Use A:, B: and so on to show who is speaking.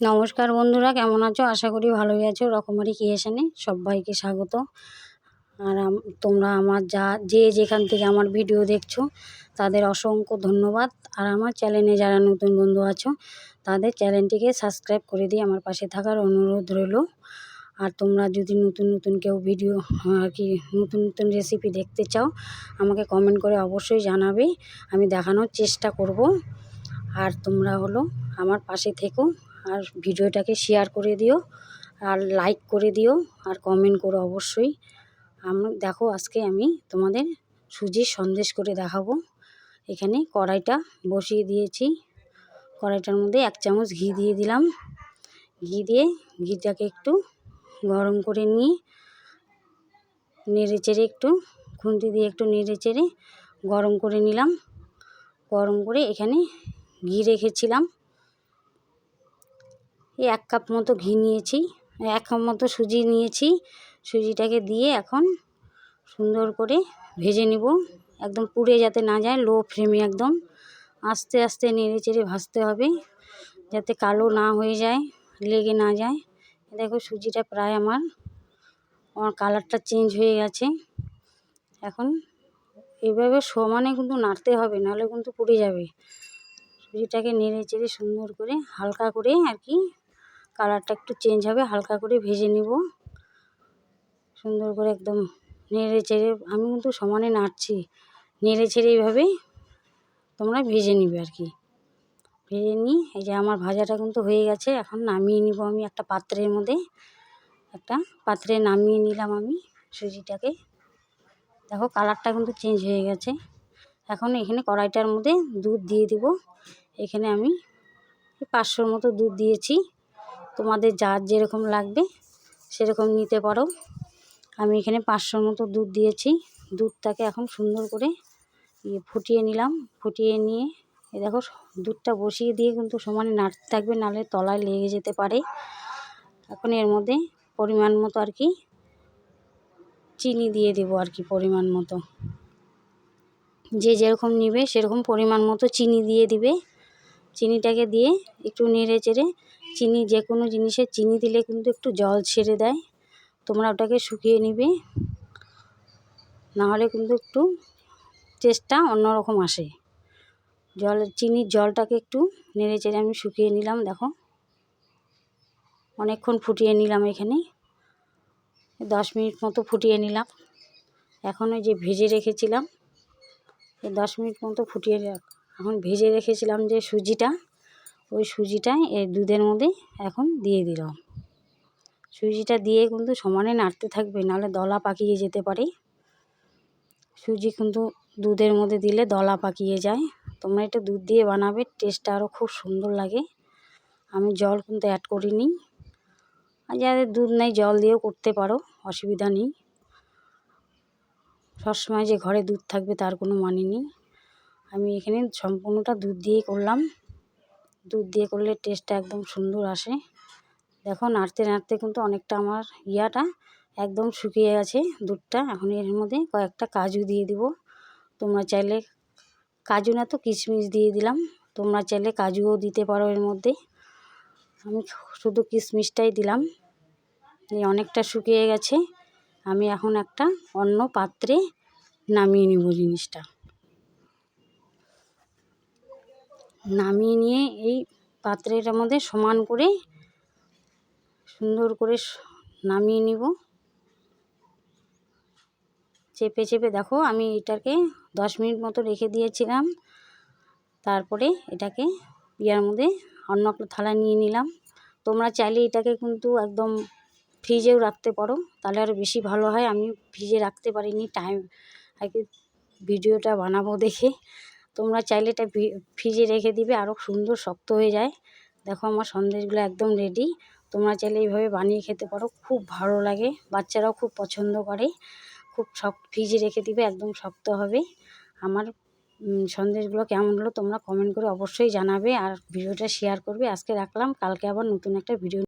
A: নমস্কার বন্ধুরা, কেমন আছো? আশা করি ভালোই আছো। রকমারি ক্রিয়েশনে সবাইকে স্বাগত। আর তোমরা আমার যা, যে যেখান থেকে আমার ভিডিও দেখছ, তাদের অসংখ্য ধন্যবাদ। আর আমার চ্যানেলে যারা নতুন বন্ধু আছো, তাদের চ্যানেলটিকে সাবস্ক্রাইব করে দিয়ে আমার পাশে থাকার অনুরোধ রইল। আর তোমরা যদি নতুন নতুন কেউ ভিডিও আর কি নতুন নতুন রেসিপি দেখতে চাও, আমাকে কমেন্ট করে অবশ্যই জানাবে। আমি দেখানোর চেষ্টা করব। আর তোমরা হলো আমার পাশে থেকো। আর ভিডিওটাকে শেয়ার করে দিও, আর লাইক করে দিও, আর কমেন্ট করো অবশ্যই। আমি, দেখো আজকে আমি তোমাদের সুজির সন্দেশ করে দেখাবো। এখানে কড়াইটা বসিয়ে দিয়েছি। কড়াইটার মধ্যে এক চামচ ঘি দিয়ে দিলাম। ঘি দিয়ে ঘিটাকে একটু গরম করে নিয়ে নেড়ে চেড়ে একটু খুন্তি দিয়ে একটু নেড়ে চেড়ে গরম করে নিলাম। গরম করে এখানে ঘি রেখেছিলাম। এক কাপ মতো ঘি নিয়েছি, এক কাপ মতো সুজি নিয়েছি, সুজিটাকে দিয়ে এখন সুন্দর করে ভেজে নিব। একদম পুড়ে যাতে না যায় লো ফ্লেমে একদম। আস্তে আস্তে নেড়ে চেড়ে ভাজতে হবে, যাতে কালো না হয়ে যায়, লেগে না যায়। দেখো সুজিটা প্রায় আমার আমার কালারটা চেঞ্জ হয়ে গেছে। এখন এভাবে সমানে কিন্তু নাড়তে হবে, নাহলে কিন্তু পুড়ে যাবে। সুজিটাকে নেড়ে চেড়ে সুন্দর করে হালকা করে আর কি কালারটা একটু চেঞ্জ হবে, হালকা করে ভেজে নিব। সুন্দর করে একদম নেড়ে চেড়ে, আমি কিন্তু সমানে নাড়ছি, নেড়ে চেড়ে এইভাবে তোমরা ভেজে নিবে আর কি। ভেজে নিই এই যে আমার ভাজাটা কিন্তু হয়ে গেছে, এখন নামিয়ে নিব আমি একটা পাত্রের মধ্যে। একটা পাত্রে নামিয়ে নিলাম আমি সুজিটাকে। দেখো কালারটা কিন্তু চেঞ্জ হয়ে গেছে। এখন এখানে কড়াইটার মধ্যে দুধ দিয়ে দিব। এখানে আমি পাঁচশোর মতো দুধ দিয়েছি। তোমাদের যার যেরকম লাগবে সেরকম নিতে পারো। আমি এখানে পাঁচশোর মতো দুধ দিয়েছি। দুধটাকে এখন সুন্দর করে ইয়ে ফুটিয়ে নিলাম। ফুটিয়ে নিয়ে এ দেখো, দুধটা বসিয়ে দিয়ে কিন্তু সমানে নাড়তে থাকবে, নাহলে তলায় লেগে যেতে পারে। এখন এর মধ্যে পরিমাণ মতো আর কি চিনি দিয়ে দেবো আর কি পরিমাণ মতো। যে যেরকম নিবে সেরকম পরিমাণ মতো চিনি দিয়ে দিবে। চিনিটাকে দিয়ে একটু নেড়ে চেড়ে চিনি, যে কোনো জিনিসে চিনি দিলে কিন্তু একটু জল ছেড়ে দেয়। তোমরা ওটাকে শুকিয়ে নিবে। নাহলে কিন্তু একটু টেস্টটা অন্যরকম আসে। জল, চিনির জলটাকে একটু নেড়ে চেড়ে আমি শুকিয়ে নিলাম, দেখো। অনেকক্ষণ ফুটিয়ে নিলাম এখানে। দশ মিনিট মতো ফুটিয়ে নিলাম। এখন ওই যে ভেজে রেখেছিলাম। এই দশ মিনিট মতো ফুটিয়ে এখন ভেজে রেখেছিলাম যে সুজিটা। ওই সুজিটা এই দুধের মধ্যে এখন দিয়ে দিলাম সুজিটা দিয়ে কিন্তু সমানে নাড়তে থাকবে, নাহলে দলা পাকিয়ে যেতে পারে। সুজি কিন্তু দুধের মধ্যে দিলে দলা পাকিয়ে যায়। তোমরা এটা দুধ দিয়ে বানাবে, টেস্টটা আরও খুব সুন্দর লাগে। আমি জল কিন্তু অ্যাড করিনি। আর যাদের দুধ নেই, জল দিয়েও করতে পারো, অসুবিধা নেই। সবসময় যে ঘরে দুধ থাকবে তার কোনো মানে নেই। আমি এখানে সম্পূর্ণটা দুধ দিয়েই করলাম। দুধ দিয়ে করলে টেস্টটা একদম সুন্দর আসে। দেখো নাড়তে নাড়তে কিন্তু অনেকটা আমার ইয়াটা একদম শুকিয়ে গেছে দুধটা। এখন এর মধ্যে কয়েকটা কাজু দিয়ে দিব। তোমরা চাইলে কাজু না তো কিশমিশ দিয়ে দিলাম। তোমরা চাইলে কাজুও দিতে পারো এর মধ্যে। আমি শুধু কিশমিশটাই দিলাম। এই অনেকটা শুকিয়ে গেছে। আমি এখন একটা অন্য পাত্রে নামিয়ে নিব জিনিসটা। নামিয়ে নিয়ে এই পাত্রের মধ্যে সমান করে সুন্দর করে নামিয়ে নিব। চেপে চেপে দেখো আমি এটাকে দশ মিনিট মতো রেখে দিয়েছিলাম। তারপরে এটাকে ইয়ার মধ্যে অন্য একটা থালা নিয়ে নিলাম। তোমরা চাইলে এটাকে কিন্তু একদম ফ্রিজেও রাখতে পারো, তাহলে আরও বেশি ভালো হয়। আমি ফ্রিজে রাখতে পারিনি, টাইম আগে ভিডিওটা বানাবো দেখে। তোমরা চাইলে এটা ফ্রিজে রেখে দিবে আরও সুন্দর শক্ত হয়ে যায়। দেখো আমার সন্দেশগুলো একদম রেডি তোমরা চাইলে এইভাবে বানিয়ে খেতে পারো, খুব ভালো লাগে। বাচ্চারাও খুব পছন্দ করে। খুব শক্ত ফ্রিজে রেখে দিবে, একদম শক্ত হবে। আমার সন্দেশগুলো কেমন হলো তোমরা কমেন্ট করে অবশ্যই জানাবে আর ভিডিওটা শেয়ার করবে। আজকে রাখলাম, কালকে আবার নতুন একটা ভিডিও